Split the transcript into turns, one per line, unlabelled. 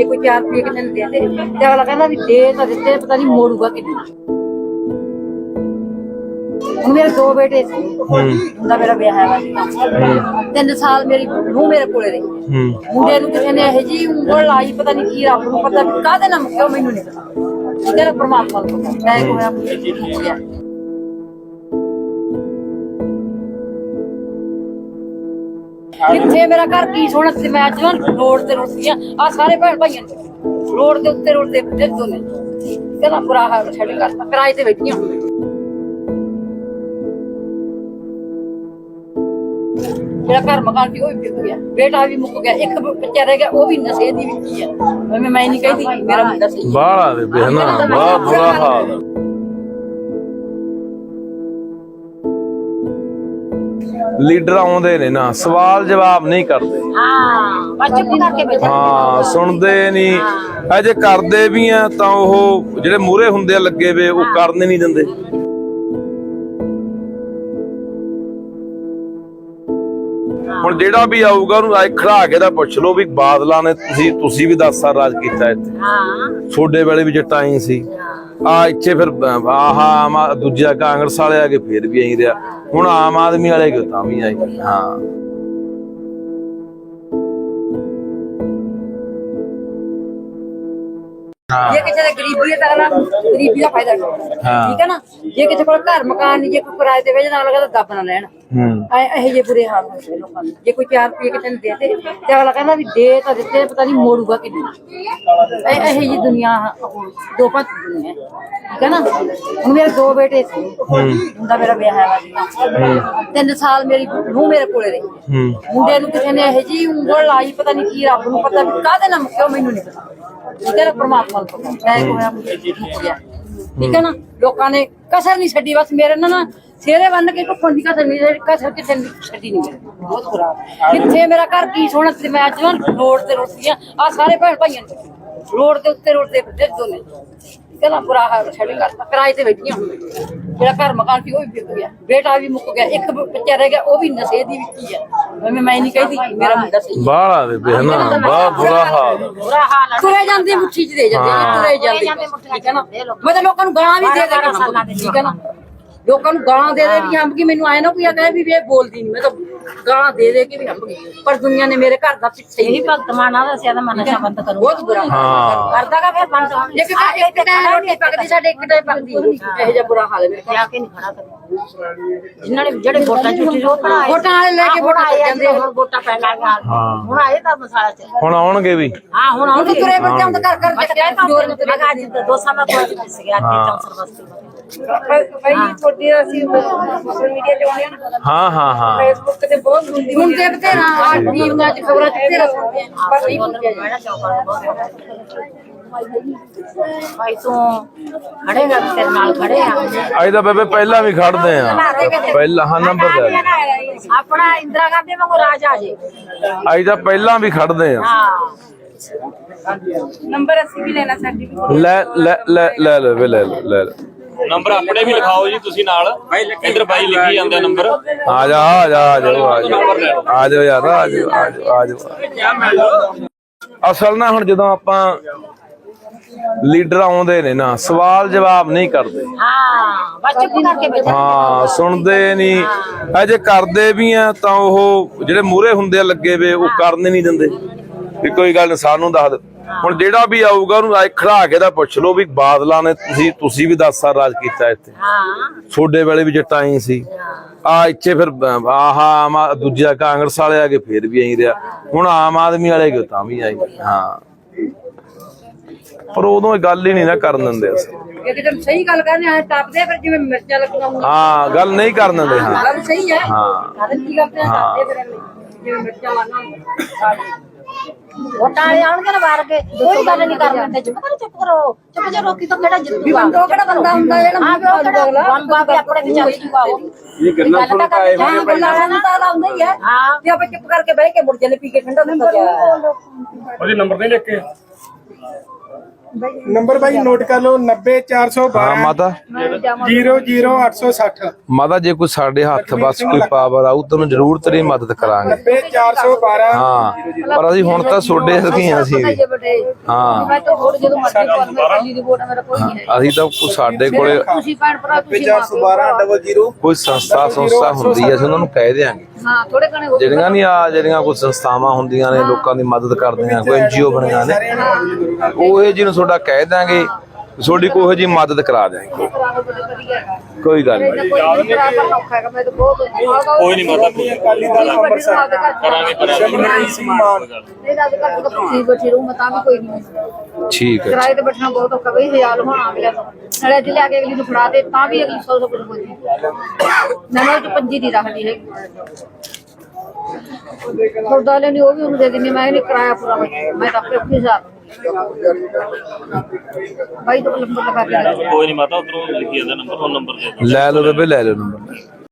ਜੇ ਕੋਈ 4 ਰੁਪਏ ਕਿਸੇ ਨੂੰ ਦੇ ਦੇ ਤੇ ਅਗਲਾ ਕਹਿੰਦਾ ਵੀ ਦੇ ਤਾਂ ਦਿੱਤੇ ਪਤਾ ਨਹੀਂ ਮੋੜੂਗਾ ਕਿੰਨੇ ਹੁਣ ਮੇਰੇ ਦੋ ਬੇਟੇ ਸੀ। ਮੁੰਡਾ ਮੇਰਾ ਵਿਆਹ ਹੈ। ਵਾ ਤਿੰਨ ਸਾਲ ਮੇਰੀ ਨੂੰ ਮੇਰੇ ਕੋਲੇ ਰਹੀ।
ਹੂੰ।
ਮੁੰਡੇ ਨੂੰ ਕਿਸੇ ਨੇ ਇਹ ਜੀ ਉਂਗਲ ਲਾਈ ਪਤਾ ਨਹੀਂ ਕੀ ਰੱਬ ਨੂੰ ਪਤਾ ਕਾਹਦੇ ਨਾਲ ਮੁੱਕਿਆ ਮੈਨੂੰ ਨਹੀਂ ਪਤਾ। ਨਾਲ ਪਰਮਾਤਮਾ ਨੂੰ ਪਤਾ। ਮੈਂ ਕੋਇਆ ਕਿੱਥੇ ਮੇਰਾ ਘਰ ਕੀ ਸੋਹਣਾ ਸੀ ਮੈਂ ਨਾ ਰੋਡ ਤੇ ਰੁਕੀਆਂ ਆ। ਸਾਰੇ ਭੈਣ ਭਾਈਆਂ ਰੋਡ ਦੇ ਉੱਤੇ ਰੋਡ ਦੇ ਉੱਤੇ ਦੋਨੇ ਕਹਿੰਦਾ ਬੁਰਾ ਹਾਲ ਛੱਡ ਕਰਤਾ। ਕਿਰਾਏ ਤੇ ਬੈਠੀਆਂ ਮੇਰਾ ਘਰ ਮਕਾਨ ਵੀ ਉਹ ਵੀ ਵਿਕ ਗਿਆ। ਬੇਟਾ ਵੀ ਮੁੱਕ ਗਿਆ। ਇੱਕ ਬੱਚਾ ਰਹਿ ਗਿਆ ਉਹ ਵੀ ਨਸ਼ੇ ਦੀ ਵਿੱਚ ਹੀ ਹੈ ਮੈਂ ਮੈਂ ਨਹੀਂ ਕਹਿੰਦੀ ਮੇਰਾ ਮੁੰਡਾ ਸਹੀ।
ਬਾਹਲਾ ਦੇ ਬਹਿਨਾ ਬੜਾ ਬੁਰਾ ਹਾਲ ਲੀਡਰ ਆਉਂਦੇ ਨੇ ਨਾ ਸਵਾਲ ਜਵਾਬ ਨਹੀਂ ਕਰਦੇ।
ਹਾਂ ਬਸ ਚੁੱਪ ਕਰਕੇ ਬੈਠਾ।
ਹਾਂ ਸੁਣਦੇ ਨਹੀਂ। ਅਜੇ ਕਰਦੇ ਵੀ ਆ ਤਾਂ ਉਹ ਜਿਹੜੇ ਮੂਰੇ ਹੁੰਦੇ ਆ ਲੱਗੇ ਵੇ ਉਹ ਕਰਨ ਨਹੀਂ ਦਿੰਦੇ। ਹੁਣ ਜਿਹੜਾ ਵੀ ਆਊਗਾ ਉਹਨੂੰ ਆਏ ਖੜਾ ਕੇ ਤਾਂ ਪੁੱਛ ਲਓ ਵੀ ਬਾਦਲਾਂ ਨੇ ਤੁਸੀਂ ਤੁਸੀਂ ਵੀ 10 ਸਾਲ ਰਾਜ ਕੀਤਾ ਇੱਥੇ।
ਹਾਂ।
ਛੋਡੇ ਵੇਲੇ ਵੀ ਜੱਟਾਂ ਹੀ ਸੀ। ਆ ਇੱਥੇ ਫਿਰ ਆਹ ਦੂਜਾ ਕਾਂਗਰਸ ਵਾਲੇ ਆ ਕੇ ਫਿਰ ਵੀ ਐਂ ਰਿਹਾ। ਹੁਣ ਆਮ ਆਦਮੀ ਵਾਲੇ ਕਿਉਂ ਤਾਂ ਵੀ ਆਏ? ਹਾਂ।
ਜੇ ਕਿਸੇ ਦੇ ਗਰੀਬੀ ਹੈ ਤਾਂ ਅਗਲਾ ਗਰੀਬੀ ਦਾ ਫਾਇਦਾ ਉਠਾਉਂਦਾ।
ਹਾਂ।
ਠੀਕ ਹੈ ਨਾ? ਜੇ ਕਿਸੇ ਕੋਲ ਘਰ ਮਕਾਨ ਨਹੀਂ ਜੇ ਕੋਈ ਕਿਰਾਏ ਤੇ ਵੇਚਣ ਵਾਲਾ ਤਾਂ ਦੱਬ ਨਾ ਲੈਣ।
ਹੂੰ।
ਐ ਇਹ ਜੇ ਬੁਰੇ ਹਾਲ ਹੋਏ ਨੇ ਲੋਕਾਂ ਦੇ। ਜੇ ਕੋਈ 4 ਰੁਪਏ ਕਿਸੇ ਨੂੰ ਦੇ ਤੇ ਅਗਲਾ ਕਹਿੰਦਾ ਵੀ ਦੇ ਤਾਂ ਦਿੱਤੇ ਪਤਾ ਨਹੀਂ ਮੋੜੂਗਾ ਕਿੰਨੇ। ਐ ਇਹ ਜੀ ਦੁਨੀਆ ਉਹ ਦੋ ਪੰਜ ਦੁਨੀਆ ਹੈ। ਠੀਕ ਹੈ ਨਾ? ਹੁਣ ਮੇਰੇ ਦੋ ਬੇਟੇ ਸੀ। ਮੁੰਡਾ ਮੇਰਾ ਵਿਆਹ ਹੈ ਵਾ ਤਿੰਨ ਸਾਲ ਮੇਰੀ ਨੂੰ ਮੇਰੇ ਕੋਲੇ ਰਹੀ।
ਹੂੰ।
ਮੁੰਡੇ ਨੂੰ ਕਿਸੇ ਨੇ ਇਹ ਜੀ ਉਂਗਲ ਲਾਈ ਪਤਾ ਨਹੀਂ ਕੀ ਰੱਬ ਨੂੰ ਪਤਾ ਵੀ ਕਾਹਦੇ ਨਾਲ ਮੁੱਕਿਆ ਉਹ ਮੈਨੂੰ ਨਹੀਂ ਪਤਾ। ਨਾਲ ਪਰਮਾਤਮਾ ਨੂੰ ਪਤਾ ਮੈਂ ਗਿਆ ਠੀਕ ਹੈ ਨਾ? ਲੋਕਾਂ ਨੇ ਕਸਰ ਨਹੀਂ ਛੱਡੀ ਬਸ ਮੇਰੇ ਨਾਲ ਨਾ ਸਿਰੇ ਬੰਨ ਕੇ ਟੁੱਟਣ ਦੀ ਕਸਰ ਨਹੀਂ ਕਸਰ ਕਿਸੇ ਨੇ ਛੱਡੀ ਨਹੀਂ ਮੇਰੇ ਬਹੁਤ ਬੁਰਾ ਕਿੱਥੇ ਮੇਰਾ ਘਰ ਕੀ ਸੋਹਣਾ ਸੀ ਮੈਂ ਅੱਜ ਨਾ ਰੋਡ ਤੇ ਰੁਕੀਆਂ ਆ ਸਾਰੇ ਭੈਣ ਭਾਈਆਂ ਰੋਡ ਦੇ ਉੱਤੇ ਰੋਡ ਦੇ ਉੱਤੇ ਦੋਨੇ ਕਹਿੰਦਾ ਬੁਰਾ ਹਾਲ ਛੱਡ ਕਰਤਾ ਕਿਰਾਏ ਤੇ ਬੈਠੀਆਂ ਹੁਣ। ਮੇਰਾ ਘਰ ਮਕਾਨ ਸੀ ਉਹ ਵੀ ਵਿਕ ਗਿਆ। ਬੇਟਾ ਵੀ ਮੁੱਕ ਗਿਆ। ਇੱਕ ਬੱਚਾ ਰਹਿ ਗਿਆ ਉਹ ਵੀ ਨਸ਼ੇ ਦੀ ਵਿੱਚ ਹੀ ਹੈ। ਮੈਂ ਮੈਂ ਨਹੀਂ ਕਹਿੰਦੀ ਮੇਰਾ ਮੁੰਡਾ ਸਹੀ
ਬਾਹਲਾ ਦੇ ਬਹਿਨਾ ਬੜਾ ਬੁਰਾ ਹਾਲ।
ਬੁਰਾ ਹਾਲ ਤੁਰੇ ਜਾਂਦੇ ਮੁੱਠੀ ਚ ਦੇ ਜਾਂਦੇ ਨੇ, ਤੁਰੇ ਜਾਂਦੇ ਠੀਕ ਹੈ ਨਾ? ਮੈਂ ਤਾਂ ਲੋਕਾਂ ਨੂੰ ਗਾਲਾਂ ਵੀ ਦੇ ਦੇ ਠੀਕ ਹੈ ਨਾ। ਲੋਕਾਂ ਨੂੰ ਗਾਲਾਂ ਦੇ ਦੇ ਵੀ ਹੰਬ ਕੀ ਮੈਨੂੰ ਆਏ ਨਾ ਕੋਈ ਆ ਕਹੇ ਵੀ ਇਹ ਬੋਲਦੀ ਨਹੀਂ ਮੈਂ ਤਾਂ ਗਾਲਾਂ ਦੇ ਦੇ ਕੇ ਵੀ ਹੰਬ ਗਈ। ਪਰ ਦੁਨੀਆ ਨੇ ਮੇਰੇ ਘਰ ਦਾ ਪਿੱਛੇ ਹੀ
ਭਗਤ ਮਾਨਾ ਦਾ ਸਿਆਦਾ ਮਨ ਨਸ਼ਾ ਬੰਦ ਕਰੋ।
ਬਹੁਤ ਬੁਰਾ
ਹਾਂ।
ਕਰਦਾਗਾ ਫਿਰ ਬੰਦ।
ਇੱਕ ਇੱਕ ਟਾਈਮ ਰੋਟੀ ਪੱਕਦੀ ਸਾਡੇ ਇੱਕ ਟਾਈਮ ਪੱਕਦੀ ਇਹੋ ਜਿਹਾ ਬੁਰਾ ਹਾਲ ਹੈ ਮੇਰੇ
ਆ ਕੇ ਨਹੀਂ ਖੜਾ ਕਰ। ਜਿਨ੍ਹਾਂ ਨੇ ਜਿਹੜੇ ਵੋਟਾਂ ਭਰਾ
ਵੋਟਾਂ ਵਾਲੇ ਲੈ ਕੇ ਵੋਟਾਂ
ਆਏ
ਜਾਂਦੇ
ਹੁਣ ਵੋਟਾਂ ਪੈਣ ਲੱਗ ਗਈਆਂ।
ਹਾਂ।
ਹੁਣ ਆਏ ਤਾਂ ਮਸਾਲਾ ਚ।
ਹੁਣ ਆਉਣਗੇ ਵੀ।
ਹਾਂ ਹੁਣ
ਤੂੰ ਤੁਰੇ ਬੱਚੇ ਹੁਣ ਤਾਂ ਘਰ ਘਰ
ਬੱਚਿਆਂ ਤਾਂ ਦੋ ਸਾਲਾਂ ਤੋਂ ਅੱਜ ਪਿਸ ਗਿਆ ਕਿ ਚੌਂਸਰ ਬਸਤੀ
ਪਹਿਲੀ ਤੁਹਾਡੀ ਅਸੀਂ ਸੋਸ਼ਲ ਮੀਡੀਆ ਤੇ ਆਉਂਦੇ ਹਾਂ
ਹਾਂ ਹਾਂ ਹਾਂ।
ਫੇਸਬੁੱਕ ਤੇ ਬਹੁਤ ਸੁਣਦੀ ਹੁਣ ਤੇ ਬਥੇਰਾ ਆ ਟੀਵੀਆਂ 'ਚ ਖਬਰਾਂ 'ਚ ਬਥੇਰਾ ਸੁਣਦੇ ਆ। ਪਰ ਨਹੀਂ
ਭਾਈ ਤੂੰ ਖੜੇਗਾ ਤੇਰੇ ਨਾਲ ਖੜੇ ਆ।
ਅੱਜ ਤਾਂ ਬੇਬੇ ਪਹਿਲਾਂ ਵੀ ਖੜਦੇ ਆ। ਪਹਿਲਾਂ ਹਾਂ ਨੰਬਰ ਦੇ
ਆਪਣਾ ਇੰਦਰਾ ਗਾਂਧੀ ਵਾਂਗੂ ਰਾਜ ਆ ਜੇ।
ਅੱਜ ਤਾਂ ਪਹਿਲਾਂ ਵੀ ਖੜਦੇ ਆ।
ਹਾਂ।
ਨੰਬਰ ਅਸੀਂ ਵੀ ਲੈਣਾ ਸਰਟੀਫਿਕੇਟ
ਲੈ ਲੈ ਲੈ ਲੈ ਲੈ ਲੈ ਲੈ।
ਨੰਬਰ ਆਪਣੇ ਵੀ ਲਿਖਾਓ ਜੀ ਤੁਸੀਂ ਨਾਲ। ਇੱਧਰ ਬਾਈ ਲਿਖੀ ਜਾਂਦੇ ਆ ਨੰਬਰ।
ਆ ਜਾ ਆ ਜਾ ਆ ਜਾ ਆ ਜਾ ਆ ਜਾ ਯਾਰ ਆ ਜਾ ਆ ਜਾ ਜਾ ਅਸਲ ਨਾ ਹੁਣ ਜਦੋਂ ਆਪਾਂ ਲੀਡਰ ਆਉਂਦੇ ਨੇ ਨਾ ਸਵਾਲ ਜਵਾਬ ਨਹੀਂ ਕਰਦੇ।
ਹਾਂ ਬਸ ਚੁੱਪ ਕਰਕੇ ਬੈਠਾ
ਹਾਂ ਸੁਣਦੇ ਨਹੀਂ। ਅਜੇ ਕਰਦੇ ਵੀ ਆ ਤਾਂ ਉਹ ਜਿਹੜੇ ਮੂਰੇ ਹੁੰਦੇ ਆ ਲੱਗੇ ਵੇ ਉਹ ਕਰਨ ਨਹੀਂ ਦਿੰਦੇ। ਵੀ ਕੋਈ ਗੱਲ ਸਾਨੂੰ ਦੱਸ। ਹੁਣ ਜਿਹੜਾ ਵੀ ਆਊਗਾ ਉਹਨੂੰ ਆਏ ਖੜਾ ਕੇ ਤਾਂ ਪੁੱਛ ਲਓ ਵੀ ਬਾਦਲਾਂ ਨੇ ਤੁਸੀਂ ਤੁਸੀਂ ਵੀ 10 ਸਾਲ ਰਾਜ ਕੀਤਾ ਇੱਥੇ।
ਹਾਂ।
ਛੋਡੇ ਵੇਲੇ ਵੀ ਜੱਟਾਂ ਹੀ ਸੀ। ਆ ਇੱਥੇ ਫਿਰ ਆਹ ਦੂਜਾ ਕਾਂਗਰਸ ਵਾਲੇ ਆ ਕੇ ਫਿਰ ਵੀ ਐਂ ਰਿਹਾ। ਹੁਣ ਆਮ ਆਦਮੀ ਵਾਲੇ ਕਿਉਂ ਤਾਂ ਵੀ ਆਏ? ਹਾਂ। ਪਰ ਉਦੋਂ ਇਹ ਗੱਲ ਹੀ ਨਹੀਂ ਨਾ ਕਰਨ ਦਿੰਦੇ ਅਸੀਂ।
ਇਹ ਕਿਤੇ ਸਹੀ ਗੱਲ ਕਰਨੇ ਆ ਟੱਪਦੇ ਫਿਰ ਜਿਵੇਂ ਮਿਰਚਾਂ ਲੱਗਣਾ
ਹਾਂ ਗੱਲ ਨਹੀਂ ਕਰਨ ਦਿੰਦੇ ਹਾਂ।
ਗੱਲ ਸਹੀ ਹੈ।
ਹਾਂ।
ਕਰਨ ਕੀ ਕਰਦੇ ਆ ਟੱਪਦੇ ਫਿਰ। ਜਿਵੇਂ ਮਿਰਚਾਂ ਲੱਗਣਾ
ਵੋਟਾਂ ਵਾਲੇ ਆਉਣਗੇ ਨਾ ਬਾਹਰ ਕੇ ਕੋਈ ਗੱਲ ਨਹੀਂ ਕਰ ਲੈਂਦੇ। ਚੁੱਪ ਕਰੋ ਚੁੱਪ ਕਰੋ। ਚੁੱਪ ਜੇ ਰੋਕੀ ਤਾਂ ਕਿਹੜਾ ਜਿੱਤੂਗਾ?
ਬੰਦੋ ਕਿਹੜਾ ਬੰਦਾ ਹੁੰਦਾ ਜਿਹੜਾ
ਹਾਂ ਵੀ ਉਹ ਕਿਹੜਾ ਬੰਬਾ ਵੀ ਆਪਣੇ ਤੇ ਚੱਲ ਜੂਗਾ ਉਹ।
ਇਹ ਗੱਲਾਂ ਸੁਣ ਕੇ ਆਏ
ਹਾਂ ਗੱਲਾਂ ਨੂੰ ਤਾਂ ਲਾਉਂਦਾ ਹੀ ਹੈ
ਹਾਂ।
ਤੇ ਆਪਾਂ ਚੁੱਪ ਕਰਕੇ ਬਹਿ ਕੇ ਮੁੜ ਜਾਂਦੇ ਪੀ ਕੇ ਠੰਡਾ ਹੁੰਦਾ ਗਿਆ
ਉਹਦੀ ਨੰਬਰ ਨਹੀਂ ਲਿਖ ਕੇ?
ਨੰਬਰ ਬਾਈ ਨੋਟ ਕਰ ਲਓ 90412
ਹਾਂ ਮਾਤਾ।
00860
ਮਾਤਾ ਜੇ ਕੋਈ ਸਾਡੇ ਹੱਥ ਬਸ ਕੋਈ ਪਾਵਰ ਆਊ ਤੈਨੂੰ ਜ਼ਰੂਰ ਤੇਰੀ ਮਦਦ ਕਰਾਂਗੇ।
90412
ਹਾਂ। ਪਰ ਅਸੀਂ ਹੁਣ ਤਾਂ ਛੋਡੇ
ਬਟੇ
ਹਾਂ।
ਮੈਂ ਤਾਂ ਹੋਰ ਜਦੋਂ ਮਰਜ਼ੀ ਕਰ ਮੈਂ ਕੱਲੀ ਦੀ ਵੋਟ ਆ, ਮੇਰਾ ਕੋਈ ਨਹੀਂ ਹੈ।
ਅਸੀਂ ਤਾਂ ਕੋਈ ਸਾਡੇ ਕੋਲੇ
ਤੁਸੀਂ ਭੈਣ ਭਰਾ।
ਕੋਈ ਸੰਸਥਾ ਸੰਸਥਾ ਹੁੰਦੀ ਹੈ ਅਸੀਂ ਉਹਨਾਂ ਨੂੰ ਕਹਿ ਦਿਆਂਗੇ।
ਹਾਂ ਥੋੜੇ ਕਣੇ ਹੋ
ਜਿਹੜੀਆਂ ਨਹੀਂ ਆ ਜਿਹੜੀਆਂ ਕੋਈ ਸੰਸਥਾਵਾਂ ਹੁੰਦੀਆਂ ਨੇ ਲੋਕਾਂ ਦੀ ਮਦਦ ਕਰਦੀਆਂ ਕੋਈ ਐਨਜੀਓ ਬਣੀਆਂ ਨੇ। ਉਹ ਇਹ ਜਿਹਨੂੰ ਤੁਹਾਡਾ ਕਹਿ ਦਾਂਗੇ ਤੁਹਾਡੀ ਕੋਈ ਜੀ ਮਦਦ ਕਰਾ ਦਿਆਂਗੇ। ਕੋਈ ਗੱਲ ਨਹੀਂ।
ਕੋਈ ਨਹੀਂ ਕਰਾ ਪਰ ਔਖਾ ਹੈਗਾ ਮੈਂ ਤਾਂ ਬਹੁਤ
ਕੋਈ ਨਹੀਂ
ਅਕਾਲੀ ਦਲ ਅੰਮ੍ਰਿਤਸਰ
ਕਰਾਂਗੇ ਕਰਾਂਗੇ।
ਸਮਾਨ
ਨਹੀਂ ਰਾਜ ਘਰ ਤੋਂ ਤੁਸੀਂ ਬੈਠੇ ਰਹੋ ਵੀ ਕੋਈ ਨਹੀਂ
ਠੀਕ ਹੈ।
ਕਿਰਾਏ ਤੇ ਬੈਠਣਾ ਬਹੁਤ ਔਖਾ ਬਈ ਹਜ਼ਾਰ ਹੋਣਾ ਅਗਲੇ ਤੋਂ। ਨਾਲੇ ਅੱਜ ਲਿਆ ਕੇ ਅਗਲੀ ਨੂੰ ਫੜਾ ਦੇ ਤਾਂ ਵੀ ਅਗਲੀ 100 100 ਕੁਝ ਬੋਲਦੀ ਨਾ 'ਚ ਪੰਜੀ ਦੀ ਰੱਖਦੀ ਹੈ ਲੈਣੀ ਉਹ ਵੀ ਉਹਨੂੰ ਦੇ ਦਿੰਦੀ ਮੈਂ ਕਿਰਾਇਆ ਪੂਰਾ ਮੈਂ ਮੈਂ ਤਾਂ ਆਪੇ ਆਪਣੀ ਹਜ਼ਾਰ। ਬਾਈ ਤੋਂ ਨੰਬਰ ਲਗਾ ਕੇ।
ਕੋਈ ਨਹੀਂ ਮਾਤਾ ਉਧਰੋਂ ਲਿਖੀ ਜਾਂਦਾ ਨੰਬਰ ਉਹ ਨੰਬਰ ਦੇ ਦਿਓ।
ਲੈ ਲਓ ਬੇਬੇ ਲੈ ਲਓ ਨੰਬਰ